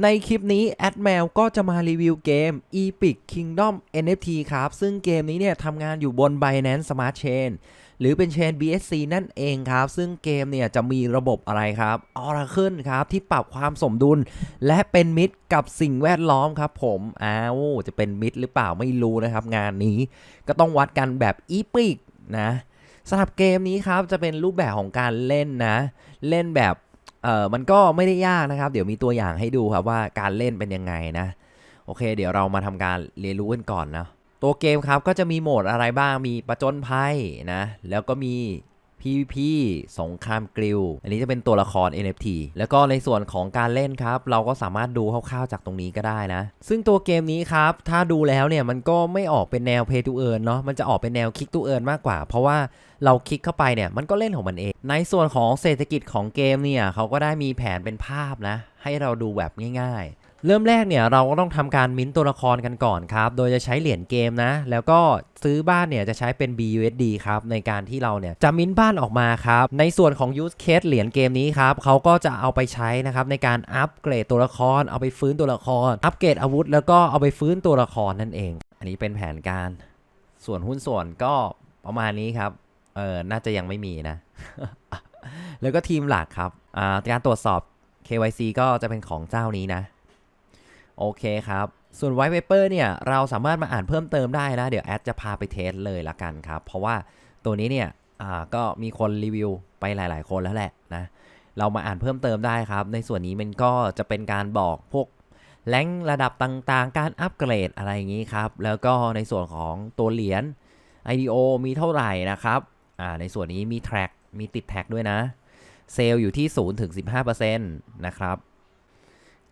ในคลิปนี้แอดแมวก็จะมารีวิวเกม Epic Kingdom NFT ครับ ซึ่งเกมนี้เนี่ยทำงานอยู่บน Binance Smart Chain หรือเป็นเชน BSC นั่นเองครับ ซึ่งเกมเนี่ยจะมีระบบอะไรครับ Oracle ครับที่ปรับความสมดุล และเป็นมิตรกับสิ่งแวดล้อมครับผม อ้าวจะเป็นมิตรหรือเปล่าไม่รู้นะครับ งานนี้ก็ต้องวัดกันแบบ Epic นะสำหรับเกมนี้ครับจะเป็นรูปแบบของการเล่นนะ เล่นแบบ เออมันก็ไม่ได้ยากนะครับ เดี๋ยวมีตัวอย่างให้ดูครับว่าการเล่นเป็นยังไงนะ โอเค เดี๋ยวเรามาทำการเรียนรู้กันก่อนนะ ตัวเกมครับก็จะมีโหมดอะไรบ้าง มีประจนภัยนะ แล้วก็มี PVP สงครามกริลอันนี้จะเป็นตัวละคร NFT แล้วก็ในส่วนของการเล่นครับ เราก็สามารถดูคร่าวๆจากตรงนี้ก็ได้นะ ซึ่งตัวเกมนี้ครับ ถ้าดูแล้วเนี่ยมันก็ไม่ออกเป็นแนว Pay to Earn เนาะมันจะออกเป็นแนว Kick to Earn มากกว่า เพราะว่าเราคลิกเข้าไปเนี่ยมันก็เล่นของมันเอง ในส่วนของเศรษฐกิจของเกมเนี่ยเขาก็ได้มีแผนเป็นภาพนะ ให้เราดูแบบง่ายๆ เริ่มแรกเนี่ยเราก็ต้องทำการมิ้นตัวละครกันก่อนครับ โดยจะใช้เหรียญเกมนะ แล้วก็ซื้อบ้านเนี่ยจะใช้เป็น BUSD ครับ ในการที่เราเนี่ยจะมิ้นบ้านออกมาครับ ในส่วนของ use case เหรียญเกมนี้ครับเขาก็จะเอาไปใช้นะครับในการอัปเกรดตัวละคร เอาไปฟื้นตัวละคร อัปเกรดอาวุธ แล้วก็เอาไปฟื้นตัวละครนั่นเอง อันนี้เป็นแผนการ ส่วนหุ้นส่วนก็ประมาณนี้ครับ เออน่าจะยังไม่มีนะ แล้วก็ทีมหลักครับ อ่าการตรวจสอบ KYC ก็จะเป็นของเจ้านี้นะ โอเคครับ ส่วน White Paper เนี่ยเราสามารถมาอ่านเพิ่มเติมได้นะ เดี๋ยวแอดจะพาไปเทสเลยละกันครับ เพราะว่าตัวนี้เนี่ยก็มีคนรีวิวไปหลาย ๆ คนแล้วแหละนะ เรามาอ่านเพิ่มเติมได้ครับ ในส่วนนี้มันก็จะเป็นการบอกพวกแรงระดับต่างๆ การอัปเกรดอะไรอย่างนี้ครับ แล้วก็ในส่วนของตัวเหรียญ IDO มีเท่าไหร่นะครับในส่วนนี้มีแท็กมีติดแท็กด้วยนะ เซลล์อยู่ที่0ถึง15%นะครับ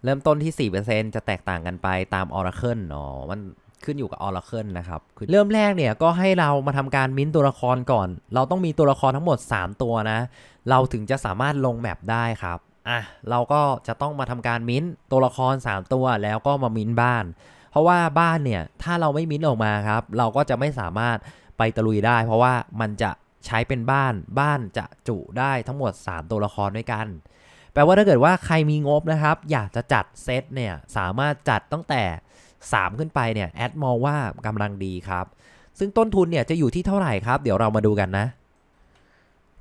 เริ่มต้นที่ 4%จะแตกต่างกันไปตาม Oracle อ๋อมันขึ้นอยู่กับ Oracle นะครับ เริ่มแรกเนี่ยก็ให้เรามาทำการมิ้นตัวละครก่อน เราต้องมีตัวละครทั้งหมด 3 ตัวนะ เราถึงจะสามารถลงแมปได้ครับ อะ เราก็จะต้องมาทำการมิ้นตัวละคร 3 ตัวแล้วก็มามิ้นบ้าน เพราะว่าบ้านเนี่ยถ้าเราไม่มิ้นออกมาครับ เราก็จะไม่สามารถไปตะลุยได้ เพราะว่ามันจะใช้เป็นบ้าน บ้านจะจุได้ทั้งหมด 3 ตัวละครด้วยกัน แปลว่าถ้าเกิดว่าใครมีงบนะครับ อยากจะจัดเซตเนี่ยสามารถจัดตั้งแต่ 3 ขึ้นไปเนี่ยแอดมองว่ากำลังดีครับ ซึ่งต้นทุนเนี่ยจะอยู่ที่เท่าไหร่ครับ เดี๋ยวเรามาดูกันนะ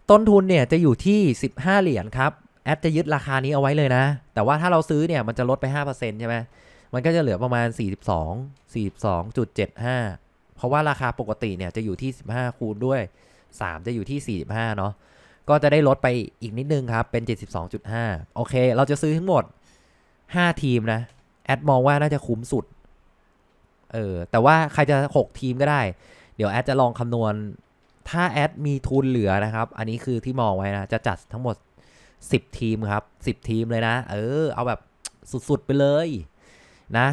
ต้นทุนเนี่ยจะอยู่ที่ 15 เหรียญครับแอดจะยึดราคานี้เอาไว้เลยนะ แต่ว่าถ้าเราซื้อเนี่ยมันจะลดไป 5%ใช่ไหมมันก็จะเหลือประมาณ 42 42.75 เพราะว่าราคาปกติเนี่ยจะอยู่ที่ 15 คูณด้วย 3 จะอยู่ที่ 45 เนาะ ก็จะได้ลดไปอีกนิดนึงครับ เป็น 72.5 โอเค เราจะซื้อทั้งหมด 5 ทีมนะ แอดมองว่าน่าจะคุ้มสุด เออ แต่ว่าใครจะ 6 ทีมก็ได้ เดี๋ยวแอดจะลองคำนวณ ถ้าแอดมีทุนเหลือนะครับ อันนี้คือที่มองไว้นะ จะจัดทั้งหมด 10 ทีมครับ 10 ทีมเลยนะ เออ เอาแบบสุดๆไปเลยนะ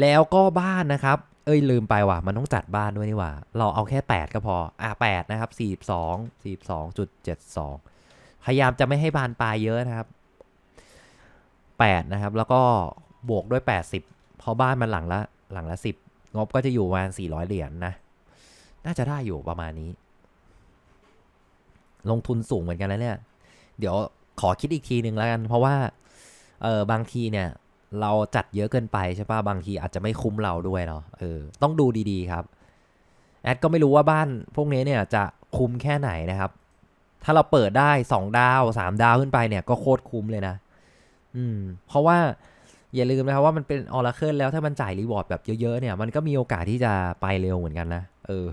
แล้วก็บ้านนะครับ เอ้ยลืมไปว่ะ มันต้องจัดบ้านด้วยนี่ว่าเราเอาแค่ 8 ก็พอ อะ8นะครับ 42 42.72 พยายามจะไม่ให้บานปลายเยอะนะครับ 8 นะครับ แล้วก็บวกด้วย 80เพราะบ้านมันหลังละหลังละ 10 งบก็จะอยู่ประมาณ 400 เหรียญนนะ น่าจะได้อยู่ประมาณนี้ ลงทุนสูงเหมือนกันแล้วเนี่ย เดี๋ยวขอคิดอีกทีหนึ่งแล้วกัน เพราะว่า เออบางทีเนี่ย เราจัดเยอะเกินไปใช่ปะบางทีอาจจะไม่คุ้มเราด้วยเนาะเออต้องดูดีๆครับแอดก็ไม่รู้ว่าบ้านพวกนี้เนี่ยจะคุ้มแค่ไหนนะครับ ถ้าเราเปิดได้ 2 ดาว 3 ดาวขึ้นไปเนี่ยก็โคตรคุ้มเลยนะ อืม เพราะว่าอย่าลืมนะครับว่ามันเป็นออร์เคิลแล้วถ้ามันจ่ายรีวอร์ดแบบเยอะๆเนี่ยมันก็มีโอกาสที่จะไปเร็วเหมือนกันนะ เออ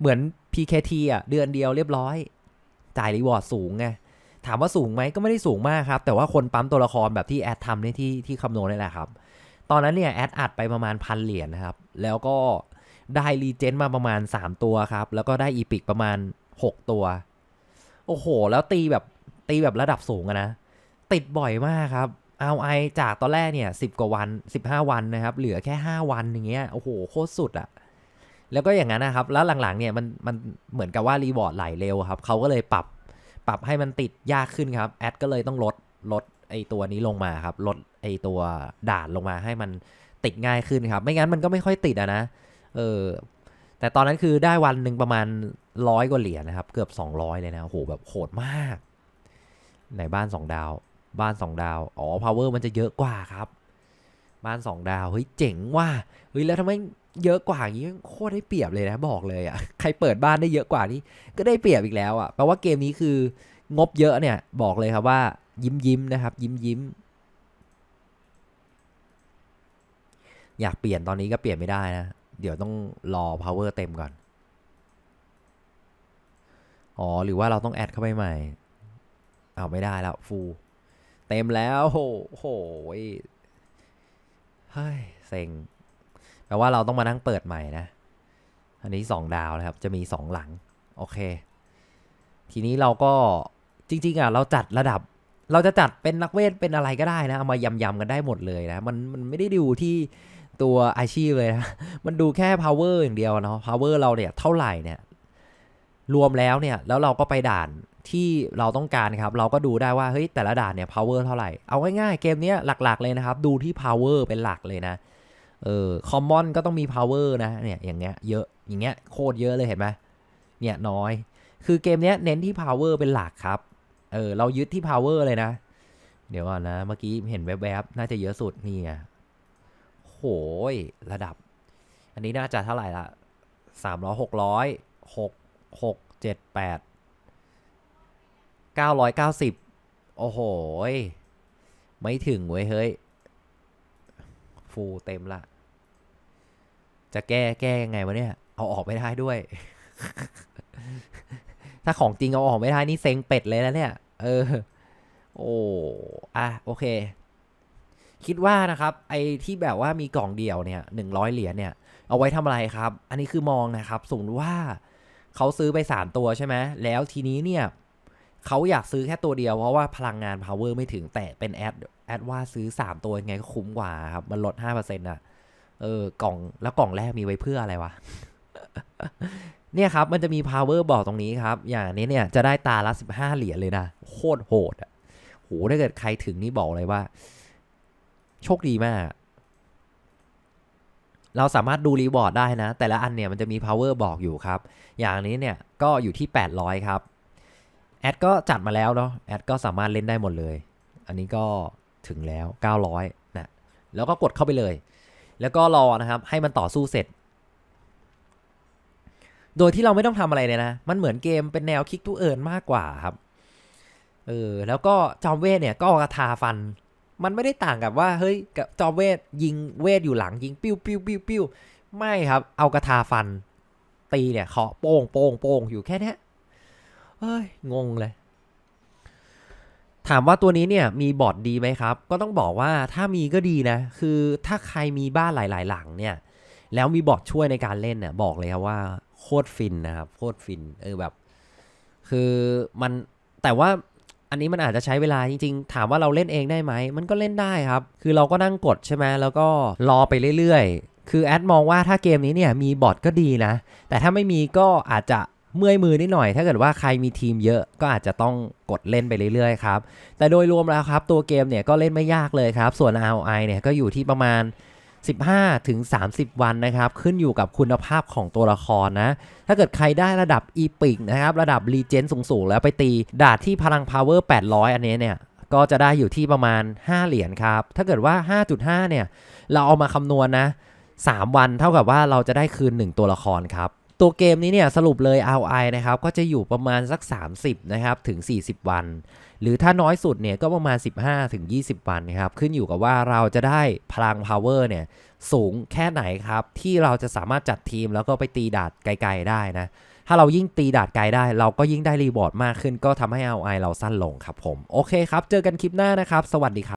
เหมือน PKT อะเดือนเดียวเรียบร้อย จ่ายรีวอร์ดสูงไง ถามว่าสูงไหมก็ไม่ได้สูงมากครับ แต่ว่าคนปั๊มตัวละครแบบที่แอดทำในที่ที่คำนวณนี่แหละครับ ตอนนั้นเนี่ยแอดอัดไปประมาณพันเหรียญนะครับ แล้วก็ได้รีเจนมาประมาณ 3 ตัวครับ แล้วก็ได้อีพิกประมาณ 6 ตัว โอ้โห แล้วตีแบบตีแบบระดับสูงอะนะ ติดบ่อยมากครับเอาไอจากตอนแรกเนี่ยสิบกว่าวัน 15 วันนะครับ เหลือแค่ 5 วันอย่างเงี้ยโอ้โหโคตรสุดอะแล้วก็อย่างนั้นนะครับ แล้วหลังๆเนี่ยมันมันเหมือนกับว่ารีวอร์ดไหลเร็วครับเขาก็เลยปรับ ปรับให้มันติดยากขึ้นครับแอดก็เลยต้องลดลดไอตัวนี้ลงมาครับ ลดไอตัวด่านลงมาให้มันติดง่ายขึ้นครับ ไม่งั้นมันก็ไม่ค่อยติดอะนะ เออ แต่ตอนนั้นคือได้วันหนึ่งประมาณร้อยกว่าเหรียญนะครับ เกือบ 200 เลยนะโหแบบโหดมาก ไหนบ้าน2ดาว บ้าน2ดาว อ๋อ power มันจะเยอะกว่าครับ บ้าน2ดาว เฮ้ยเจ๋งว่ะ เฮ้ยแล้วทำไม เยอะกว่าอย่างนี้โคตรได้เปรียบเลยนะบอกเลยอะ่ะใครเปิดบ้านได้เยอะกว่านี่ก็ได้เปรียบอีกแล้วอะ่ะแปลว่าเกมนี้คืองบเยอะเนี่ยบอกเลยครับว่า ยิ้มยิ้มนะครับ ยิ้มยิ้มอยากเปลี่ยนตอนนี้ก็เปลี่ยนไม่ได้นะ เดี๋ยวต้องรอ power เต็มก่อน อ๋อ หรือว่าเราต้องแอดเข้าไปใหม่ เอาไม่ได้แล้วฟูเต็มแล้วโหโหเฮ้ยเซ็ง แปลว่าเราต้องมานั่งเปิดใหม่นะ อันนี้สองดาวนะครับ จะมีสองหลัง โอเค ทีนี้เราก็จริง ๆอะเราจัดระดับ เราจะจัดเป็นนักเวทเป็นอะไรก็ได้นะ เอามายำๆกันได้หมดเลยนะ มันมันไม่ได้ดูที่ตัวอาชีพเลยนะ มันดูแค่ power อย่างเดียวเนาะ power เราเนี่ยเท่าไหร่เนี่ย รวมแล้วเนี่ย แล้วเราก็ไปด่านที่เราต้องการครับ เราก็ดูได้ว่า เฮ้ย แต่ละด่านเนี่ย power เท่าไหร่ เอาง่ายๆ เกมนี้หลักๆเลยนะครับ ดูที่ power เป็นหลักเลยนะ เออ common ก็ต้องมี power นะเนี่ยอย่างเงี้ยเยอะอย่างเงี้ยโคตรเยอะเลยเห็นไหมเนี่ยน้อย คือเกมเนี้ยเน้นที่ power เป็นหลักครับเออเรายึดที่ power เลยนะ เดี๋ยวก่อนนะเมื่อกี้เห็นแวบๆน่าจะเยอะสุดนี่ไงโหยระดับ อันนี้น่าจะเท่าไหร่ละสามร้อยหกร้อยหกหกเจ็ดแปดเก้าร้อยเก้าสิบโอ้โหไม่ถึงเว้ยเฮ้ย ฟูลเต็มละ จะแก้แก้ยังไงวะเนี่ย เอาออกไม่ได้ด้วย ถ้าของจริงเอาออกไม่ได้นี่เซ็งเป็ดเลยแล้วเนี่ย เออ โอ้อะโอเค คิดว่านะครับ ไอ้ที่แบบว่ามีกล่องเดียวเนี่ยหนึ่งร้อยเหรียญเนี่ย เอาไว้ทำอะไรครับ อันนี้คือมองนะครับ สมมติว่าเขาซื้อไป3ตัวใช่ไหมแล้วทีนี้เนี่ยเขาอยากซื้อแค่ตัวเดียวเพราะว่าพลังงาน power ไม่ถึงแต่เป็นแอดแอดว่าซื้อ 3 ตัวยังไงก็คุ้มกว่าครับ มันลด5%อะ เออกล่องแล้วกล่องแรกมีไว้เพื่ออะไรวะ เนี่ยครับมันจะมี power บอกตรงนี้ครับ อย่างนี้เนี่ยจะได้ตาละ 15 เหรียญเลยนะ โคตรโหดอะโหถ้าเกิดใครถึงนี่บอกเลยว่า โชคดีมาก เราสามารถดูรีวอร์ดได้นะ แต่ละอันเนี่ยมันจะมี power บอกอยู่ครับ อย่างนี้เนี่ยก็อยู่ที่ 800 ครับ แอดก็จัดมาแล้วเนาะแอดก็สามารถเล่นได้หมดเลย อันนี้ก็ถึงแล้ว 900นะแล้วก็กดเข้าไปเลย แล้วก็รอนะครับ ให้มันต่อสู้เสร็จ โดยที่เราไม่ต้องทำอะไรเลยนะ มันเหมือนเกมเป็นแนวคิกทูเอิร์นมากกว่าครับเออแล้วก็จอมเวทเนี่ยก็กระทาฟัน มันไม่ได้ต่างกับว่าเฮ้ยกับจอมเวทยิงเวทอยู่หลังยิงปิ้วปิ้วปิ้วปิ้วไม่ครับ เอากระทาฟัน ตีเนี่ยเคาะโป้งโป้งโป้งอยู่แค่นี้เฮ้ยงงเลย ถามว่าตัวนี้เนี่ยมีบอร์ดดีไหมครับ ก็ต้องบอกว่าถ้ามีก็ดีนะ คือถ้าใครมีบ้านหลาย ๆ หลังเนี่ย แล้วมีบอร์ดช่วยในการเล่นเนี่ยบอกเลยครับว่าโคตรฟินนะครับโคตรฟิน เออแบบ คือมันแต่ว่าอันนี้มันอาจจะใช้เวลาจริง ๆ ถามว่าเราเล่นเองได้ไหม มันก็เล่นได้ครับ คือเราก็นั่งกดใช่ไหมแล้วก็รอไปเรื่อยๆ คือแอดมองว่าถ้าเกมนี้เนี่ยมีบอทก็ดีนะ แต่ถ้าไม่มีก็อาจจะ เมื่อยมือนิดหน่อย ถ้าเกิดว่าใครมีทีมเยอะก็อาจจะต้องกดเล่นไปเรื่อยๆครับ แต่โดยรวมแล้วครับ ตัวเกมเนี่ยก็เล่นไม่ยากเลยครับ ส่วน ROI เนี่ยก็อยู่ที่ประมาณ 15ถึง30 วันนะครับ ขึ้นอยู่กับคุณภาพของตัวละครนะ ถ้าเกิดใครได้ระดับอีพิกนะครับ ระดับรีเจนสูงๆ แล้วไปตีดาดที่พลัง power 800 อันนี้เนี่ยก็จะได้อยู่ที่ประมาณ 5 เหรียญครับ ถ้าเกิดว่า 5.5 เนี่ย เราเอามาคำนวณนะ 3 วันเท่ากับว่าเราจะได้คืน 1 ตัวละครครับ ตัวเกมนี้เนี่ยสรุปเลย ROI นะครับก็จะอยู่ประมาณสัก 30นะครับถึง 40 วัน หรือถ้าน้อยสุดเนี่ยก็ประมาณ 15ถึง20 วันนะครับขึ้นอยู่กับว่าเราจะได้พลัง power เนี่ยสูงแค่ไหนครับ ที่เราจะสามารถจัดทีมแล้วก็ไปตีดาดไกลๆได้นะถ้าเรายิ่งตีดาดไกลได้ เราก็ยิ่งได้รีบอร์ดมากขึ้น ก็ทำให้ ROI เราสั้นลงครับผม โอเคครับ เจอกันคลิปหน้านะครับ สวัสดีครับ